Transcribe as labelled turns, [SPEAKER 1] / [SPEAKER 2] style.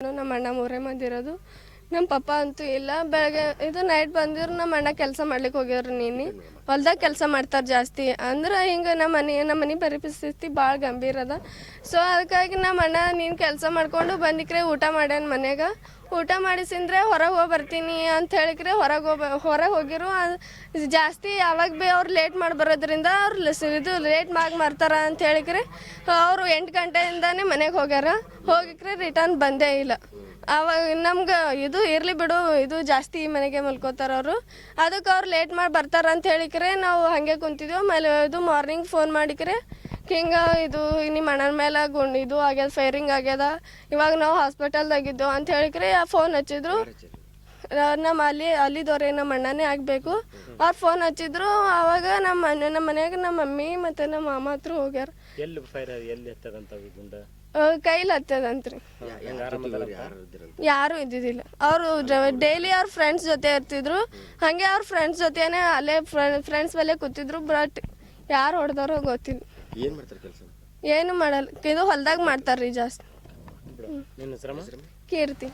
[SPEAKER 1] ನಮ್ಮ ಅಣ್ಣ ಮೂರೇ ಮಂದಿ ಇರೋದು ನಮ್ಮ ಪಪ್ಪ ಅಂತೂ ಇಲ್ಲ. ಬೆಳಗ್ಗೆ ಇದು ನೈಟ್ ಬಂದಿದ್ರು ನಮ್ಮ ಅಣ್ಣ ಕೆಲಸ ಮಾಡ್ಲಿಕ್ಕೆ ಹೋಗ್ಯಾರ ನೀನು. ಹೊಲ್ದಾಗ ಕೆಲಸ ಮಾಡ್ತಾರೆ ಜಾಸ್ತಿ. ಅಂದ್ರೆ ಹಿಂಗೆ ನಮ್ಮ ಮನೆ ನಮ್ಮ ಮನೆ ಪರಿಸ್ಥಿತಿ ಭಾಳ ಗಂಭೀರ ಅದ. ಸೊ ಅದಕ್ಕಾಗಿ ನಮ್ಮ ಅಣ್ಣ ನೀನು ಕೆಲಸ ಮಾಡ್ಕೊಂಡು ಬಂದಿಕ್ರೆ, ಊಟ ಮಾಡ್ಯಾನ ಮನೆಗೆ ಊಟ ಮಾಡಿಸಿಂದ್ರೆ ಹೊರಗೆ ಹೋಗಿ ಬರ್ತೀನಿ ಅಂತ ಹೇಳಿಕ್ರೆ, ಹೊರಗೆ ಹೋಗ ಹೊರಗೆ ಹೋಗಿರು. ಜಾಸ್ತಿ ಯಾವಾಗ ಭೀ ಅವ್ರು ಲೇಟ್ ಮಾಡಿ ಬರೋದ್ರಿಂದ ಅವ್ರು ಇದು ಲೇಟ್ ಮಾಡಿ ಮಾಡ್ತಾರ ಅಂತ ಹೇಳಿಕ್ರೆ. ಅವರು ಎಂಟು ಗಂಟೆಯಿಂದಾನೇ ಮನೆಗೆ ಹೋಗ್ಯಾರ. ಹೋಗಿಕ್ರೆ ರಿಟರ್ನ್ ಬಂದೇ ಇಲ್ಲ. ಅವಾಗ ನಮ್ಗೆ ಇದು ಇರಲಿ ಬಿಡು, ಇದು ಜಾಸ್ತಿ ಮನೆಗೆ ಮಲ್ಕೋತಾರವರು ಅದಕ್ಕೆ ಅವ್ರು ಲೇಟ್ ಮಾಡಿ ಬರ್ತಾರ ಅಂತ ಹೇಳಿಕ್ರೆ ನಾವು ಹಾಗೆ ಕುಂತಿದ್ವಿ. ಆಮೇಲೆ ಇದು ಮಾರ್ನಿಂಗ್ ಫೋನ್ ಮಾಡಿಕ್ರೆ, ಹಿಂಗೆ ಇದು ನಿಮ್ಮ ಅಣ್ಣನ ಮೇಲೆ ಗುಂಡ್ ಇದು ಆಗ್ಯದ ಫೈರಿಂಗ್ ಆಗ್ಯದ, ಇವಾಗ ನಾವು ಹಾಸ್ಪಿಟಲ್ದಾಗಿದ್ದೆವು ಅಂತ ಹೇಳಿಕ್ರೆ ಫೋನ್ ಹಚ್ಚಿದ್ರು. ನಮ್ಮ ಅಲ್ಲಿ, ಅಲ್ಲಿದವ್ರೆ ನಮ್ಮ ಅಣ್ಣನೇ ಆಗಬೇಕು. ಅವ್ರು ಫೋನ್ ಹಚ್ಚಿದ್ರು. ಆವಾಗ ನಮ್ಮ ಮನೆ ನಮ್ಮ ಮನೆಯಾಗ ನಮ್ಮ ಮಮ್ಮಿ ಮತ್ತು ನಮ್ಮ ಮಾಮ ಹತ್ರ ಹೋಗ್ಯಾರ.
[SPEAKER 2] ಎಲ್ಲಿ ಫೈರ್ ಎಲ್ಲಿ ಗುಂಡ?
[SPEAKER 1] ಕೈಲಿ ಹತ್ತದಂತ್ರಿ. ಯಾರು ಇದ್ದಿದ್ದಿಲ್ಲ. ಅವರು ಡೈಲಿ ಅವ್ರ ಫ್ರೆಂಡ್ಸ್ ಜೊತೆ ಇರ್ತಿದ್ರು. ಹಂಗೆ ಅವ್ರ ಫ್ರೆಂಡ್ಸ್ ಜೊತೆನೆ ಅಲ್ಲೇ ಫ್ರೆಂಡ್ಸ್ ಮೇಲೆ ಕೂತಿದ್ರು ಬಟ್ ಯಾರು ಹೊಡೆದವ್ರೋ ಗೊತ್ತಿಲ್ಲ.
[SPEAKER 3] ಏನ್ ಮಾಡ್ತಾರೆ ಕೆಲಸ?
[SPEAKER 1] ಏನು ಮಾಡಲ್ಲ. ಇದು ಹೊಲ್ದಾಗ ಮಾಡ್ತಾರ್ರಿ ಜಾಸ್ತಿ. ಕೀರ್ತಿ.